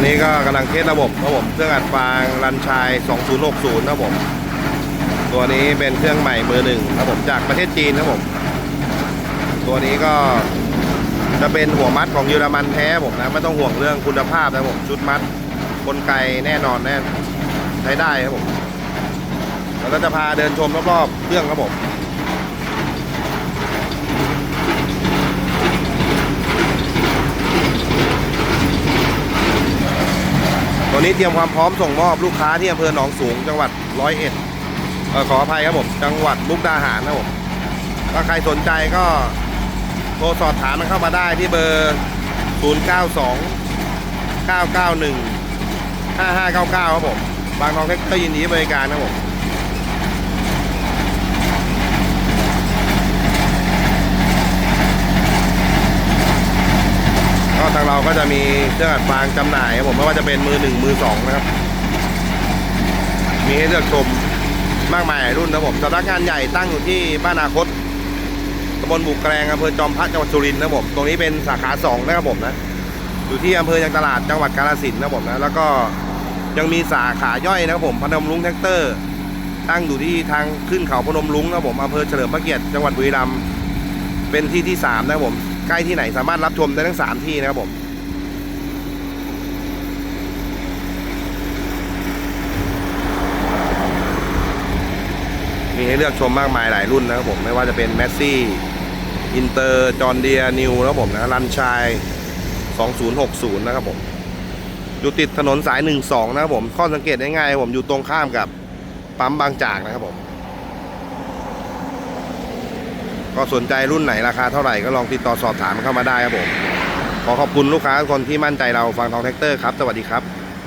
อนนี้ก็กำลังเทสระบบครับผมเครื่องอัดฟางรันชาย 2060ครับผมตัวนี้เป็นเครื่องใหม่มือหนึ่งครับผมจากประเทศจีนครับผมตัวนี้ก็จะเป็นหัวมัดของเยอรมันแท้ผมนะไม่ต้องห่วงเรื่องคุณภาพนะผมชุดมัดกลไกแน่นอนแน่ใช้ได้ครับผมแล้วก็จะพาเดินชมรอบๆเครื่องครับผม ตัวนี้เตรียมความพร้อมส่งมอบลูกค้าที่อำเภอหนองสูง จังหวัดร้อยเอ็ดขออภัยครับผม จังหวัดมุกดาหารนะครับผมถ้าใครสนใจก็โทรสอบถามมันเข้ามาได้ที่เบอร์ 092 991 5599 ครับผม บางทองเทคเตอร์ยินดีบริการนะครับผม ทางเราก็จะมีเครื่องอัดฟางจำหน่ายครับผมไม่ว่าจะเป็นมือหนึ่งมือสองนะครับ มีให้เลือกชมมากมายหลายรุ่นนะครับผมสำนักงานใหญ่ตั้งอยู่ที่บ้านนาคตตำบลบุกแกรงอำเภอจอมพระจังหวัดสุรินทร์นะครับผมตรงนี้เป็นสาขาสองนะครับผมนะอยู่ที่อำเภอยางตลาดจังหวัดกาฬสินธุ์นะครับผมนะแล้วก็ยังมีสาขาย่อยนะครับผมพนมรุ้งแท็กเตอร์ ตั้งอยู่ที่ทางขึ้นเขาพนมรุ้งนะครับผมอำเภอเฉลิมพระเกียรติจังหวัดบุรีรัมย์เป็นที่ที่สามนะครับผม ใกล้ที่ไหนสามารถรับชมได้ทั้งสามที่นะครับผมมีให้เลือกชมมากมายหลายรุ่นนะครับผม ไม่ว่าจะเป็นแมสซี่อินเตอร์จอร์เดียนิวนะครับผมนะรันชาย 2060 นะครับผม อยู่ติดถนนสาย 12 นะครับผม ข้อสังเกตง่ายๆผมอยู่ตรงข้ามกับปั๊มบางจากนะครับผม ก็สนใจรุ่นไหนราคาเท่าไหร่ก็ลองติดต่อสอบถามเข้ามาได้ครับผม ขอขอบคุณลูกค้าทุกคนที่มั่นใจเราฟังทองแท็กเตอร์ครับ สวัสดีครับ